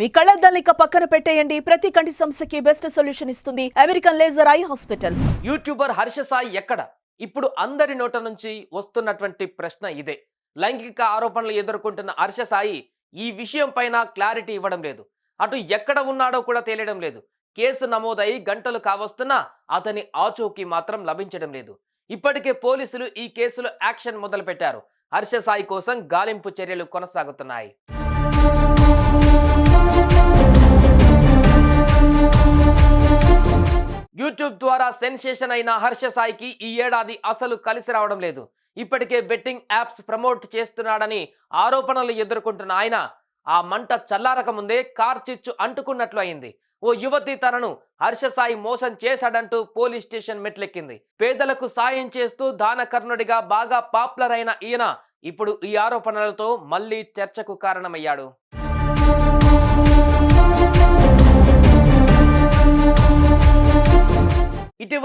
మీ కళ్ళద్దాలిక పక్కన పెట్టేయండి. ప్రతి కంటి సమస్యకి బెస్ట్ సొల్యూషన్ ఇస్తుంది. American laser eye hospital YouTuber Harsha Sai ఎక్కడ? ఇప్పుడు అందరి నోట నుంచి వస్తున్నటువంటి ప్రశ్న ఇదే. లైంగిక ఆరోపణలు ఎదుర్కొంటున్న హర్ష సాయి ఈ విషయం పైన క్లారిటీ ఇవ్వడం లేదు. అటు ఎక్కడ ఉన్నాడో కూడా తేలియడం లేదు. కేసు నమోదై గంటలు కావస్తున్నా అతని ఆచూకీ మాత్రం లభించడం లేదు. ఇప్పటికే పోలీసులు ఈ కేసులో యాక్షన్ మొదలుపెట్టారు. హర్ష సాయి కోసం గాలింపు చర్యలు కొనసాగుతున్నాయి. యూట్యూబ్ ద్వారా సెన్సేషన్ అయిన హర్ష సాయికి ఈ ఏడాది అసలు కలిసి రావడం లేదు. ఇప్పటికే బెట్టింగ్ యాప్స్ ప్రమోట్ చేస్తున్నాడని ఆరోపణలు ఎదుర్కొంటున్న ఆయన ఆ మంట చల్లారక ముందే కార్ చిచ్చు అంటుకున్నట్లు అయింది. ఓ యువతి తనను హర్ష సాయి మోసం చేశాడంటూ పోలీస్ స్టేషన్ మెట్లెక్కింది. పేదలకు సాయం చేస్తూ దానకర్ణుడిగా బాగా పాపులర్ అయిన ఈయన ఇప్పుడు ఈ ఆరోపణలతో మళ్ళీ చర్చకు కారణమయ్యాడు.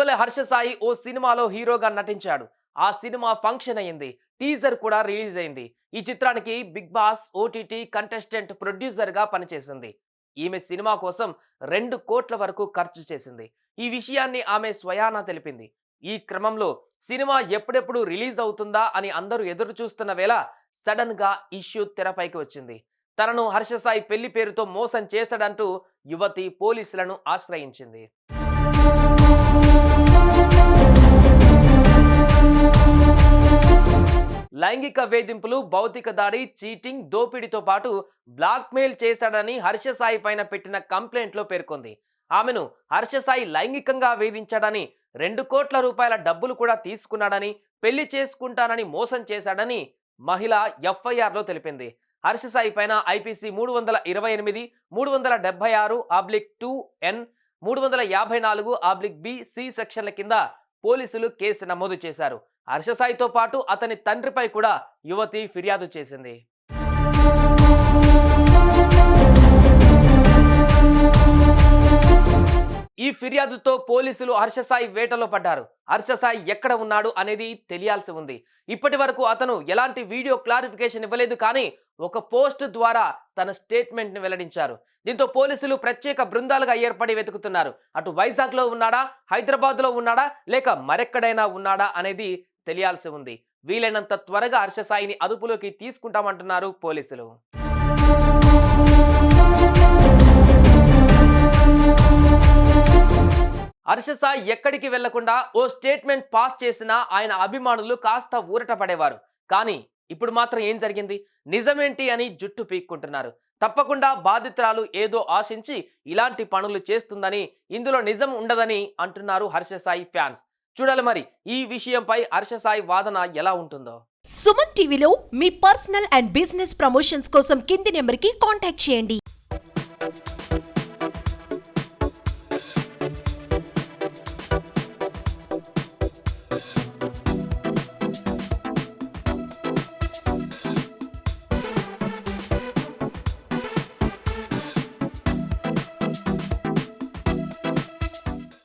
ఇటీవల హర్ష సాయి ఓ సినిమాలో హీరోగా నటించాడు. ఆ సినిమా ఫంక్షన్ అయింది. టీజర్ కూడా రిలీజ్ అయింది. ఈ చిత్రానికి బిగ్ బాస్ ఓటీటీ కంటెస్టెంట్ ప్రొడ్యూసర్గా పనిచేసింది. ఈమె సినిమా కోసం రెండు కోట్ల వరకు ఖర్చు చేసింది. ఈ విషయాన్ని ఆమె స్వయానా తెలిపింది. ఈ క్రమంలో సినిమా ఎప్పుడెప్పుడు రిలీజ్ అవుతుందా అని అందరూ ఎదురు చూస్తున్న వేళ సడన్గా ఇష్యూ తెరపైకి వచ్చింది. తనను హర్ష సాయి పెళ్ళి పేరుతో మోసం చేశాడంటూ యువతి పోలీసులను ఆశ్రయించింది. లైంగిక వేధింపులు భౌతిక దాడి చీటింగ్ దోపిడీతో పాటు బ్లాక్మెయిల్ చేశాడని హర్ష సాయి పైన పెట్టిన కంప్లైంట్లో పేర్కొంది. ఆమెను హర్ష సాయి లైంగికంగా వేధించాడని రెండు కోట్ల రూపాయల డబ్బులు కూడా తీసుకున్నాడని పెళ్ళి చేసుకుంటానని మోసం చేశాడని మహిళ ఎఫ్ఐఆర్లో తెలిపింది. హర్ష సాయి పైన ఐపీసీ మూడు వందల ఇరవై ఎనిమిది మూడు వందల డెబ్బై ఆరు ఆబ్లిక్ టూ ఎన్ మూడు వందల యాభై నాలుగు ఆబ్లిక్ బి సి సెక్షన్ల కింద పోలీసులు కేసు నమోదు చేశారు. హర్షసాయితో పాటు అతని తండ్రిపై కూడా యువతి ఫిర్యాదు చేసింది. ఫిర్యాదుతో పోలీసులు హర్షసాయి వేటలో పడ్డారు. హర్షసాయి ఎక్కడ ఉన్నాడు అనేది తెలియాల్సి ఉంది. ఇప్పటి వరకు అతను ఎలాంటి వీడియో క్లారిఫికేషన్ ఇవ్వలేదు కానీ ఒక పోస్ట్ ద్వారా తన స్టేట్మెంట్ని వెల్లడించారు. దీంతో పోలీసులు ప్రత్యేక బృందాలుగా ఏర్పడి వెతుకుతున్నారు. అటు వైజాగ్లో ఉన్నాడా? హైదరాబాద్లో ఉన్నాడా? లేక మరెక్కడైనా ఉన్నాడా? అనేది తెలియాల్సి ఉంది. వీలైనంత త్వరగా హర్షసాయిని అదుపులోకి తీసుకుంటామంటున్నారు పోలీసులు. హర్షసాయి ఎక్కడికి వెళ్ళకుండా ఓ స్టేట్మెంట్ పాస్ చేసినా ఆయన అభిమానులు కాస్త ఊరట పడేవారు. కానీ ఇప్పుడు మాత్రం ఏం జరిగింది? నిజమేంటి అని జుట్టు పీక్కుంటున్నారు. తప్పకుండా బాధితురాలు ఏదో ఆశించి ఇలాంటి పనులు చేస్తుందని ఇందులో నిజం ఉండదని అంటున్నారు హర్షసాయి ఫ్యాన్స్. చూడాలి మరి ఈ విషయంపై హర్షసాయి వాదన ఎలా ఉంటుందో. సుమన్ టీవీలో మీ పర్సనల్ అండ్ బిజినెస్ ప్రమోషన్స్ కోసం కింది నెంబర్కి కాంటాక్ట్ చేయండి.